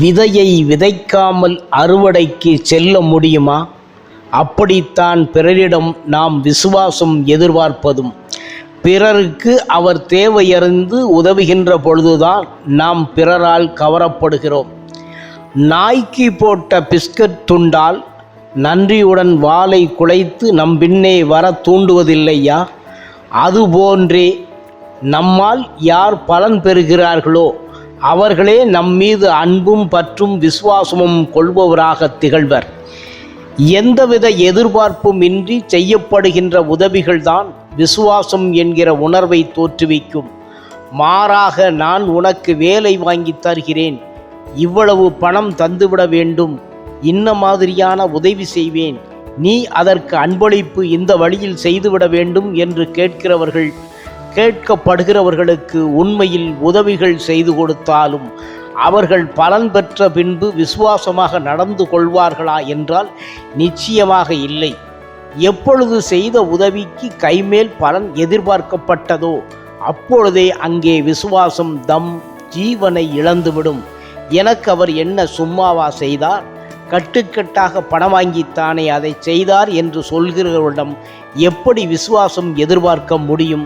விதையை விதைக்காமல் அறுவடைக்கு செல்ல முடியுமா? அப்படித்தான் பிறரிடம் நாம் விசுவாசம் எதிர்பார்ப்பதும். பிறருக்கு அவர் தேவையறிந்து உதவுகின்ற பொழுதுதான் நாம் பிறரால் கவரப்படுகிறோம். நாய்க்கு போட்ட பிஸ்கட் துண்டால் நன்றியுடன் வாளை குலைத்து நம் பின்னே வர தூண்டுவதில்லையா? அதுபோன்றே நம்மால் யார் பலன் பெறுகிறார்களோ அவர்களே நம் மீது அன்பும் பற்றும் விசுவாசமும் கொள்பவராக திகழ்வர். எந்தவித எதிர்பார்ப்பும் இன்றி செய்யப்படுகின்ற உதவிகள்தான் விசுவாசம் என்கிற உணர்வை தோற்றுவிக்கும். மாறாக நான் உனக்கு வேலை வாங்கி தருகிறேன். இவ்வளவு பணம் தந்துவிட வேண்டும். இன்ன மாதிரியான உதவி செய்வேன். நீ அதற்கு அன்பளிப்பு இந்த வழியில் செய்துவிட வேண்டும் என்று கேட்கிறவர்கள் கேட்கப்படுகிறவர்களுக்கு உண்மையில் உதவிகள் செய்து கொடுத்தாலும் அவர்கள் பலன் பெற்ற பின்பு விசுவாசமாக நடந்து கொள்வார்களா என்றால் நிச்சயமாக இல்லை. எப்பொழுது செய்த உதவிக்கு கைமேல் பலன் எதிர்பார்க்கப்பட்டதோ அப்பொழுதே அங்கே விசுவாசம் தம் ஜீவனை இழந்துவிடும். எனக்கு அவர் என்ன சும்மாவா செய்தார்? கட்டுக்கட்டாக பணம் வாங்கித்தானே அதை செய்தார் என்று சொல்கிறவரிடம் எப்படி விசுவாசம் எதிர்பார்க்க முடியும்?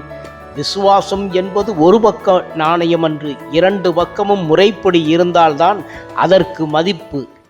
விசுவாசம் என்பது ஒரு பக்க நாணயம் அன்று இரண்டு பக்கமும் முறைப்படி இருந்தால்தான் அதற்கு மதிப்பு.